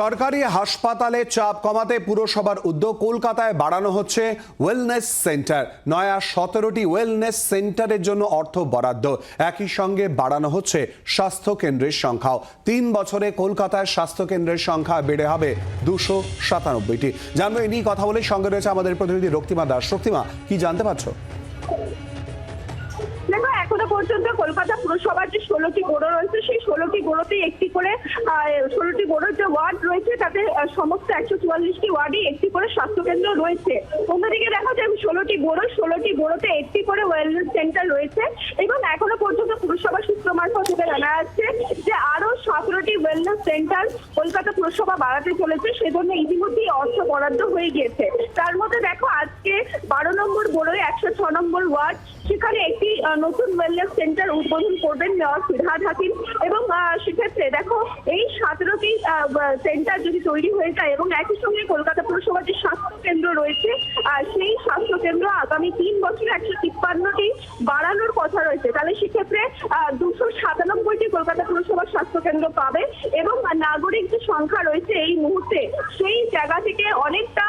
সরকারি হাসপাতালে চাপ কমাতে পুরসভার উদ্যোগ কলকাতায় বাড়ানো হচ্ছে ওয়েলনেস সেন্টার নয়া সতেরোটি ওয়েলনেস সেন্টারের জন্য অর্থ বরাদ্দ। একই সঙ্গে বাড়ানো হচ্ছে স্বাস্থ্য কেন্দ্রের সংখ্যাও। তিন বছরে কলকাতায় স্বাস্থ্য কেন্দ্রের সংখ্যা বেড়ে হবে দুশো সাতানব্বইটি। জানব এ নিয়ে কথা বলে সঙ্গে রয়েছে আমাদের প্রতিনিধি রক্তিমা দাস। রক্তিমা, কি জানতে পারছ? এখনও পর্যন্ত কলকাতা পুরসভার যে ষোলোটি বোর্ড রয়েছে, সেই ষোলোটি বোর্ডতেই একটি করে ষোলোটি বোর্ডের যে ওয়ার্ড রয়েছে, তাতে সমস্ত একশো চুয়াল্লিশটি ওয়ার্ডে একটি করে স্বাস্থ্যকেন্দ্র রয়েছে। অন্যদিকে দেখা যায় ষোলোটি বোর্ড ষোলোটি বোর্ডতে একটি করে ওয়েলনেস সেন্টার রয়েছে এবং এখনও পর্যন্ত পুরসভা সূত্র মারফত থেকে জানা যাচ্ছে যে আরও সতেরোটি ওয়েলনেস সেন্টার কলকাতা পুরসভা বাড়াতে চলেছে। সেজন্য ইতিমধ্যেই অর্থ বরাদ্দ হয়ে গিয়েছে। তার মধ্যে দেখো আজকে বারো নম্বর বোর্ডে একশো ছ নম্বর ওয়ার্ড সেখানে একটি নতুন ওয়েলনেস সেন্টার উদ্বোধন করবেন মেয়র ফিরহাদ হাকিম এবং সেক্ষেত্রে দেখো, এই সতেরোটি সেন্টার যদি তৈরি হয়ে যায় এবং একই সঙ্গে কলকাতা পুরসভার যে স্বাস্থ্য কেন্দ্র রয়েছে সেই কেন্দ্র আগামী তিন বছরে একশো তিপ্পান্নটি বাড়ানোর কথা রয়েছে। তাহলে সেক্ষেত্রে দুশো সাতানব্বইটি কলকাতা পুরসভার স্বাস্থ্য কেন্দ্র পাবে এবং নাগরিক যে সংখ্যা রয়েছে এই মুহূর্তে, সেই জায়গা থেকে অনেকটা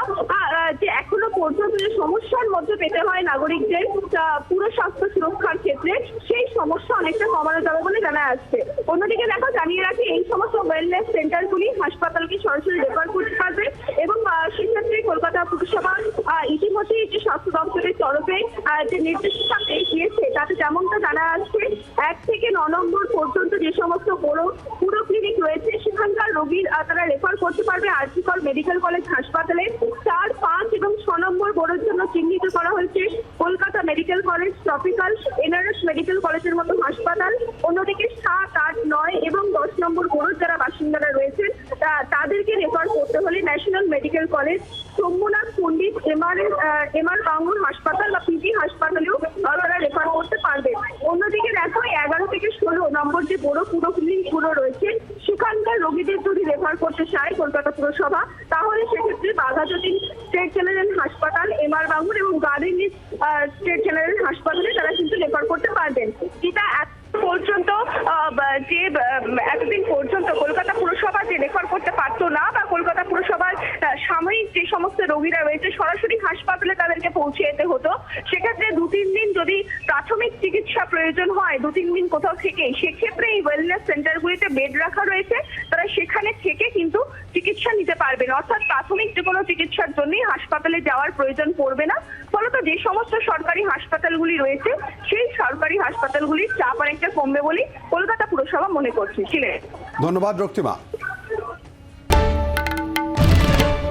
যে এখনও পর্যন্ত যে সমস্যার মধ্যে পেতে হয় নাগরিকদের পুরো স্বাস্থ্য সুরক্ষার ক্ষেত্রে, সেই সমস্যা অনেকটা কমানো যাবে বলে জানা যাচ্ছে। অন্যদিকে দেখো, জানিয়ে রাখি, এই সমস্ত ওয়েলনেস সেন্টারগুলি হাসপাতালকে সরাসরি রেফার করতে পারবে এবং আহ, সেক্ষেত্রে কলকাতা পুরসভা আহ, ইতিমধ্যেই যে স্বাস্থ্য দপ্তরের তরফে যে নির্দেশিকা দিয়েছে, তাতে যেমনটা জানা যাচ্ছে, এক থেকে ন নম্বর পর্যন্ত যে সমস্ত বড় পুরো ক্লিনিক রয়েছে, সেখানকার রোগীর তারা রেফার করতে পারবে আর্জিকল মেডিকেল কলেজ হাসপাতালে। চার, পাঁচ এবং ছ নম্বর বোর্ডের জন্য চিহ্নিত করা হয়েছে Kolkata medical college tropical NRS medical কলেজের মতো হাসপাতাল। অন্যদিকে সাত, আট, নয় এবং দশ নম্বর বোর্ডের যারা বাসিন্দারা রয়েছেন তাদেরকে রেফার করতে হলে national medical college Somnath Pandit MR MR Bangur হাসপাতাল বা পিজি হাসপাতালেও তারা রেফার করতে পারবে। অন্যদিকে দেখো, এগারো থেকে ষোলো নম্বর যে বড় পুরো ক্লিনিকগুলো রয়েছে, সেখানকার রোগীদের যদি রেফার করতে চায় কলকাতা পুরসভা, তাহলে সেক্ষেত্রে বাঘাযতীন স্টেট জেনারেল হাসপাতাল, এমআর বাঙ্গুর এবং গার্ডেন স্টেট জেনারেল হাসপাতালে তারা কিন্তু রেফার করতে পারবেন। এত পর্যন্ত যে আহ, এতদিন পর্যন্ত কলকাতা পুরসভা যে রেফার করতে পারতো না বা কলকাতা পুরসভার আহ, সাময়িক যে সমস্ত রোগীরা রয়েছে, সরাসরি হাসপাতালে তাদেরকে পৌঁছে যেতে হতো। সেক্ষেত্রে দু তিন দিন যদি প্রাথমিক চিকিৎসা প্রয়োজন হয়, দু তিন দিন কোথাও থেকে, সেক্ষেত্রে এই ওয়েলনেস সেন্টারগুলিতে বেড রাখা রয়েছে। তারা সেখানে থেকে কিন্তু চিকিৎসা নিতে পারবেন অর্থাৎ প্রাথমিক যে কোনো চিকিৎসার জন্যই হাসপাতালে যাওয়ার প্রয়োজন পড়বে না। ফলত যে সমস্ত সরকারি হাসপাতালগুলি রয়েছে, সেই সরকারি হাসপাতালগুলির চাপ অনেকটা কমবে বলেই কলকাতা পুরসভা মনে করছে। ছিলেন ধন্যবাদ রক্তিমা।